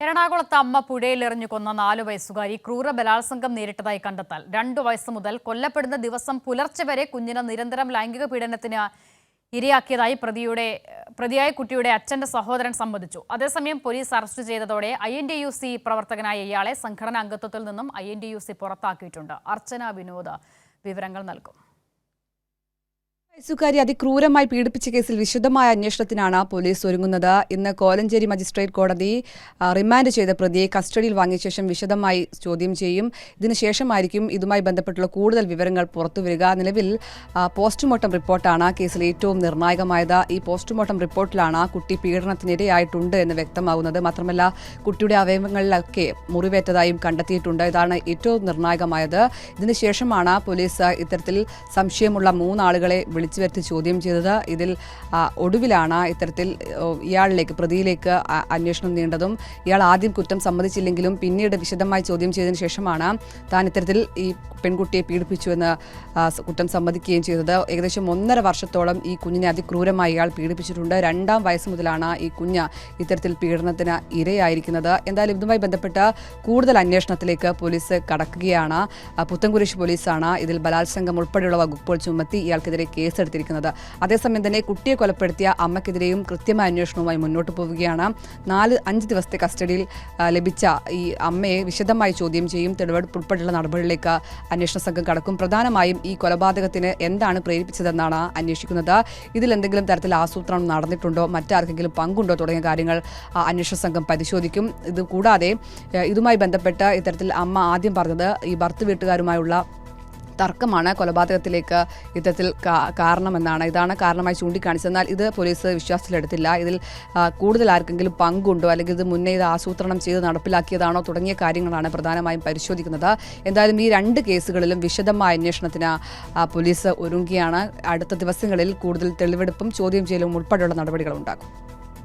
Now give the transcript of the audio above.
എറണാകുളത്ത് അമ്മ പുഴയിലെറിഞ്ഞു കൊന്ന നാലു വയസ്സുകാരി ക്രൂര ബലാത്സംഗം നേരിട്ടതായി കണ്ടെത്താൽ രണ്ടു വയസ്സ് മുതൽ കൊല്ലപ്പെടുന്ന ദിവസം പുലർച്ചെ വരെ കുഞ്ഞിനെ നിരന്തരം ലൈംഗിക പീഡനത്തിന് ഇരയാക്കിയതായി പ്രതിയുടെ പ്രതിയായ കുട്ടിയുടെ അച്ഛന്റെ സഹോദരൻ സമ്മതിച്ചു. അതേസമയം പോലീസ് അറസ്റ്റ് ചെയ്തതോടെ ഐ എൻ യു സി പ്രവർത്തകനായ ഇയാളെ സംഘടനാ അംഗത്വത്തിൽ നിന്നും ഐ എൻ യു സി പുറത്താക്കിയിട്ടുണ്ട്. അർച്ചന വിനോദ വിവരങ്ങൾ നൽകും. വയസ്സുകാരി അതിക്രൂരമായി പീഡിപ്പിച്ച കേസിൽ വിശദമായ അന്വേഷണത്തിനാണ് പോലീസ് ഒരുങ്ങുന്നത്. ഇന്ന് കോലഞ്ചേരി മജിസ്ട്രേറ്റ് കോടതി റിമാൻഡ് ചെയ്ത പ്രതിയെ കസ്റ്റഡിയിൽ വാങ്ങിയ ശേഷം വിശദമായി ചോദ്യം ചെയ്യും. ഇതിനുശേഷമായിരിക്കും ഇതുമായി ബന്ധപ്പെട്ടുള്ള കൂടുതൽ വിവരങ്ങൾ പുറത്തുവരിക നിലവിൽ പോസ്റ്റ്മോർട്ടം റിപ്പോർട്ടാണ് കേസിൽ ഏറ്റവും നിർണായകമായത്. ഈ പോസ്റ്റ്മോർട്ടം റിപ്പോർട്ടിലാണ് കുട്ടി പീഡനത്തിനിരയായിട്ടുണ്ട് എന്ന് വ്യക്തമാകുന്നത് മാത്രമല്ല കുട്ടിയുടെ അവയവങ്ങളിലൊക്കെ മുറിവേറ്റതായും കണ്ടെത്തിയിട്ടുണ്ട്. ഇതാണ് ഏറ്റവും നിർണായകമായത്. ഇതിനുശേഷമാണ് പോലീസ് ഇത്തരത്തിൽ സംശയമുള്ള മൂന്നാളുകളെ വിളിച്ചു വരുത്തി ചോദ്യം ചെയ്തത്. ഇതിൽ ഒടുവിലാണ് ഇത്തരത്തിൽ ഇയാളിലേക്ക് പ്രതിയിലേക്ക് അന്വേഷണം നീണ്ടതും ഇയാൾ ആദ്യം കുറ്റം സമ്മതിച്ചില്ലെങ്കിലും പിന്നീട് വിശദമായി ചോദ്യം ചെയ്തതിനു ശേഷമാണ് താൻ ഇത്തരത്തിൽ ഈ പെൺകുട്ടിയെ പീഡിപ്പിച്ചു എന്ന് കുറ്റം സമ്മതിക്കുകയും ചെയ്തത്. ഏകദേശം ഒന്നര വർഷത്തോളം ഈ കുഞ്ഞിനെ അതിക്രൂരമായി ഇയാൾ പീഡിപ്പിച്ചിട്ടുണ്ട്. രണ്ടാം വയസ്സ് മുതലാണ് ഈ കുഞ്ഞ് ഇത്തരത്തിൽ പീഡനത്തിന് ഇരയായിരിക്കുന്നത്. എന്തായാലും ഇതുമായി ബന്ധപ്പെട്ട് കൂടുതൽ അന്വേഷണത്തിലേക്ക് പോലീസ് കടക്കുകയാണ്. പുത്തൻകുരിശ് പോലീസാണ് ഇതിൽ ബലാത്സംഗം ഉൾപ്പെടെയുള്ള വകുപ്പുകൾ ചുമത്തി ഇയാൾക്കെതിരെ കേസെടുത്തിരിക്കുന്നത് അതേസമയം തന്നെ കുട്ടിയെ കൊലപ്പെടുത്തിയ അമ്മയ്ക്കെതിരെയും കൃത്യമായ അന്വേഷണവുമായി മുന്നോട്ട് പോവുകയാണ്. നാല് അഞ്ച് ദിവസത്തെ കസ്റ്റഡിയിൽ ലഭിച്ച ഈ അമ്മയെ വിശദമായി ചോദ്യം ചെയ്യും. തെളിവെടുപ്പ് ഉൾപ്പെടെയുള്ള നടപടികളിലേക്ക് അന്വേഷണ സംഘം കടക്കും. പ്രധാനമായും ഈ കൊലപാതകത്തിന് എന്താണ് പ്രേരിപ്പിച്ചതെന്നാണ് അന്വേഷിക്കുന്നത്. ഇതിൽ എന്തെങ്കിലും തരത്തിൽ ആസൂത്രണം നടന്നിട്ടുണ്ടോ? മറ്റാർക്കെങ്കിലും പങ്കുണ്ടോ? തുടങ്ങിയ കാര്യങ്ങൾ അന്വേഷണ സംഘം പരിശോധിക്കും. ഇത് കൂടാതെ ഇതുമായി ബന്ധപ്പെട്ട് ഇത്തരത്തിൽ അമ്മ ആദ്യം പറഞ്ഞത് ഈ ഭർത്ത് വീട്ടുകാരുമായുള്ള തർക്കമാണ് കൊലപാതകത്തിലേക്ക് കാ- കാരണമെന്നാണ്. ഇതാണ് കാരണമായി ചൂണ്ടിക്കാണിച്ചത്. എന്നാൽ ഇത് പോലീസ് വിശ്വാസത്തിലെടുത്തില്ല. ഇതിൽ കൂടുതൽ ആർക്കെങ്കിലും പങ്കുണ്ടോ? അല്ലെങ്കിൽ ഇത് മുന്നേ ഇത് ആസൂത്രണം ചെയ്ത് നടപ്പിലാക്കിയതാണോ? തുടങ്ങിയ കാര്യങ്ങളാണ് പ്രധാനമായും പരിശോധിക്കുന്നത്. എന്തായാലും ഈ രണ്ട് കേസുകളിലും വിശദമായ അന്വേഷണത്തിന് പോലീസ് ഒരുങ്ങുകയാണ്. അടുത്ത ദിവസങ്ങളിൽ കൂടുതൽ തെളിവെടുപ്പും ചോദ്യം ചെയ്യലും ഉൾപ്പെടെയുള്ള നടപടികൾ ഉണ്ടാകും